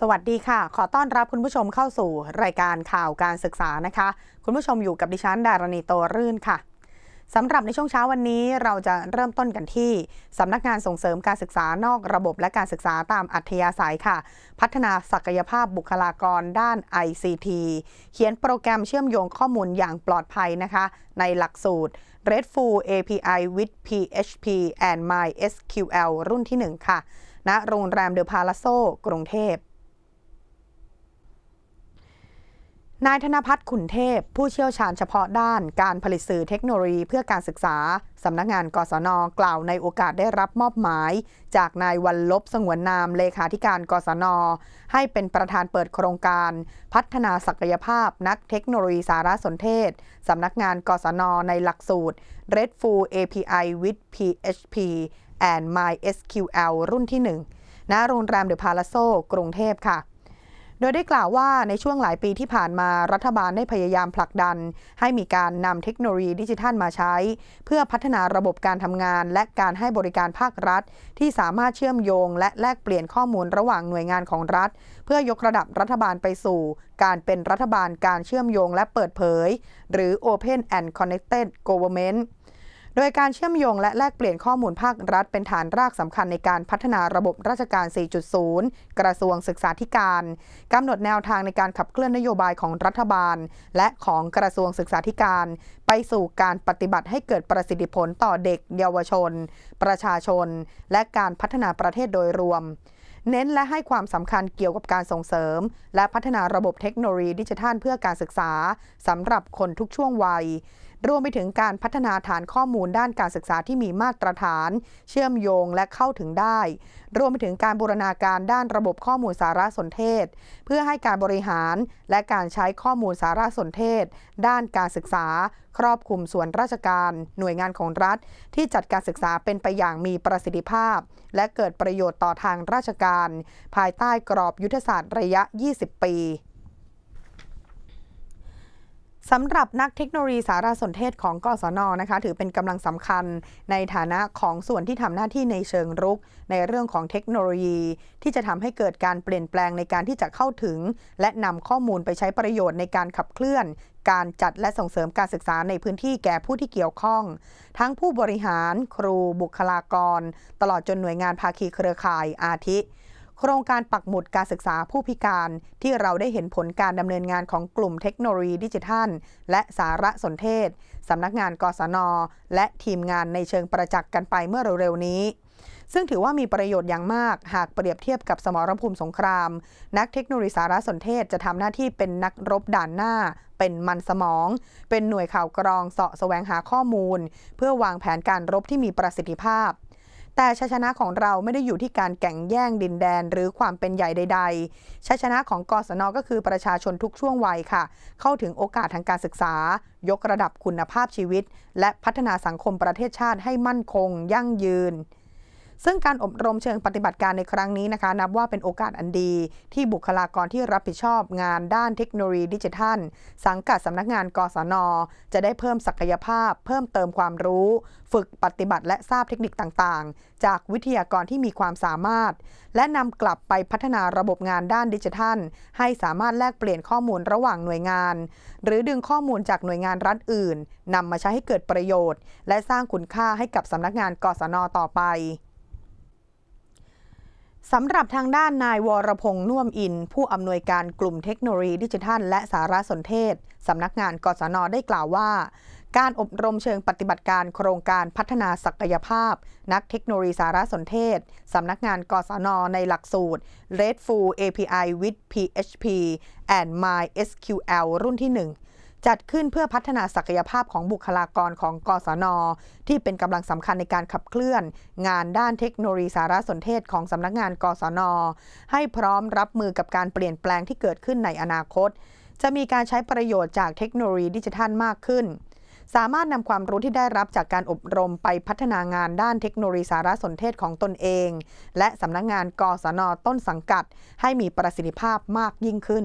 สวัสดีค่ะ ขอต้อนรับคุณผู้ชมเข้าสู่รายการข่าวการศึกษานะคะ คุณผู้ชมอยู่กับดิฉันดารณีโตรื่นค่ะสำหรับในช่วงเช้าวันนี้เราจะเริ่มต้นกันที่สำนักงานส่งเสริมการศึกษานอกระบบและการศึกษาตามอัธยาศัยค่ะ พัฒนาศักยภาพบุคลากรด้าน ICT เขียนโปรแกรมเชื่อมโยงข้อมูลอย่างปลอดภัยนะคะ ในหลักสูตร REDFull API with PHP and MySQL รุ่นที่ 1 ค่ะณโรงแรมเดอะพาลาโซกรุงเทพ นายธนพัฒน์ขุนเทพ ผู้เชี่ยวชาญเฉพาะด้านการผลิตสื่อเทคโนโลยีเพื่อการศึกษา สำนักงานกศนกล่าวในโอกาสได้รับมอบหมาย จากนายวันลบสงวนนามเลขาธิการกศน ให้เป็นประธานเปิดโครงการ พัฒนาศักยภาพนักเทคโนโลยีสารสนเทศ สำนักงานกศนในหลักสูตร REDFull API with PHP and MySQL รุ่นที่ 1 ณ โรงแรมเดอะพาลาโซกรุงเทพค่ะ โดยได้กล่าวว่าในช่วงหลายปีที่ผ่านมารัฐบาลได้พยายามผลักดัน ให้มีการนำเทคโนโลยีดิจิทัลมาใช้ เพื่อพัฒนาระบบการทำงาน และการให้บริการภาครัฐ ที่สามารถเชื่อมโยง และแลกเปลี่ยนข้อมูลระหว่างหน่วยงานของรัฐ เพื่อยกระดับรัฐบาลไปสู่ การเป็นรัฐบาลการเชื่อมโยงและเปิดเผย หรือ Open and Connected Government โดยการเชื่อมโยงและแลกเปลี่ยนข้อมูลภาครัฐเป็นฐานรากสำคัญในการพัฒนาระบบราชการ 4.0 กระทรวงศึกษาธิการกำหนดแนวทางในการขับเคลื่อนนโยบายของรัฐบาล และของกระทรวงศึกษาธิการ ไปสู่การปฏิบัติให้เกิดประสิทธิผลต่อเด็ก เยาวชน ประชาชน และการพัฒนาประเทศโดยรวมเน้นและให้ความสำคัญเกี่ยวกับการส่งเสริม และพัฒนาระบบเทคโนโลยีดิจิทัลเพื่อการศึกษาสำหรับคนทุกช่วงวัย รวมไปถึงการพัฒนาฐานข้อมูลด้านการศึกษาที่มีมาตรฐาน เชื่อมโยงและเข้าถึงได้ รวมไปถึงการบูรณาการด้านระบบข้อมูลสารสนเทศ เพื่อให้การบริหารและการใช้ข้อมูลสารสนเทศ ด้านการศึกษา ครอบคลุมส่วนราชการ หน่วยงานของรัฐ ที่จัดการศึกษาเป็นไปอย่างมีประสิทธิภาพ และเกิดประโยชน์ต่อทางราชการ ภายใต้กรอบยุทธศาสตร์ระยะ 20 ปี สำหรับนักเทคโนโลยีสารสนเทศของกศนนะคะถือเป็นกำลังสำคัญในฐานะของส่วนที่ทำหน้าที่ในเชิงรุก ในเรื่องของเทคโนโลยี ที่จะทำให้เกิดการเปลี่ยนแปลงในการที่จะเข้าถึง และนำข้อมูลไปใช้ประโยชน์ในการขับเคลื่อน การจัดและส่งเสริมการศึกษาในพื้นที่แก่ผู้ที่เกี่ยวข้อง ทั้งผู้บริหาร ครู บุคลากร ตลอดจนหน่วยงานภาคีเครือข่ายอาทิ โครงการปักหมุดการศึกษาผู้พิการที่เราได้เห็นผลการดำเนินงานของกลุ่มเทคโนโลยีดิจิทัล และสารสนเทศสำนักงานกศน และทีมงานในเชิงประจักษ์กันไปเมื่อเร็วๆนี้ซึ่งถือว่ามีประโยชน์อย่างมาก หากเปรียบเทียบกับสมรภูมิสงคราม นักเทคโนโลยีสารสนเทศจะทำหน้าที่เป็นนักรบด่านหน้า เป็นมันสมอง เป็นหน่วยข่าวกรองเสาะแสวงหาข้อมูล เพื่อวางแผนการรบที่มีประสิทธิภาพ แต่ชัยชนะของเราไม่ได้อยู่ที่การแข่งแย่งดินแดน หรือความเป็นใหญ่ใด ๆ ชัยชนะของกศนก็คือประชาชนทุกช่วงวัยค่ะ เข้าถึงโอกาสทางการศึกษา ยกระดับคุณภาพชีวิต และพัฒนาสังคมประเทศชาติให้มั่นคง ยั่งยืน ซึ่งการอบรมเชิงปฏิบัติการในครั้งนี้นะคะ นับว่าเป็นโอกาสอันดี ที่บุคลากรที่รับผิดชอบงานด้านเทคโนโลยีดิจิทัล สังกัดสำนักงานกศน จะได้เพิ่มศักยภาพ เพิ่มเติมความรู้ ฝึกปฏิบัติและทราบเทคนิคต่างๆ จากวิทยากรที่มีความสามารถ และนำกลับไปพัฒนาระบบงานด้านดิจิทัล ให้สามารถแลกเปลี่ยนข้อมูลระหว่างหน่วยงาน หรือดึงข้อมูลจากหน่วยงานรัฐอื่นนำมาใช้ให้เกิดประโยชน์ และสร้างคุณค่าให้กับสำนักงานกศนต่อไป สำหรับทางด้านนายวรพงษ์น่วมอิน ผู้อำนวยการกลุ่มเทคโนโลยีดิจิทัล และสารสนเทศ สำนักงานกศนได้กล่าวว่า การอบรมเชิงปฏิบัติการโครงการพัฒนาศักยภาพ นักเทคโนโลยีสารสนเทศ สำนักงานกศนในหลักสูตร Redful API with PHP and MySQL รุ่นที่ 1 จัดขึ้นเพื่อพัฒนาศักยภาพของบุคลากรของกศน ที่เป็นกำลังสำคัญในการขับเคลื่อน งานด้านเทคโนโลยีสารสนเทศของสำนักงานกศน ให้พร้อมรับมือกับการเปลี่ยนแปลงที่เกิดขึ้นในอนาคต จะมีการใช้ประโยชน์จากเทคโนโลยีดิจิทัลมากขึ้น สามารถนำความรู้ที่ได้รับจากการอบรมไปพัฒนางานด้านเทคโนโลยีสารสนเทศของตนเอง และสำนักงานกศนต้นสังกัด ให้มีประสิทธิภาพมากยิ่งขึ้น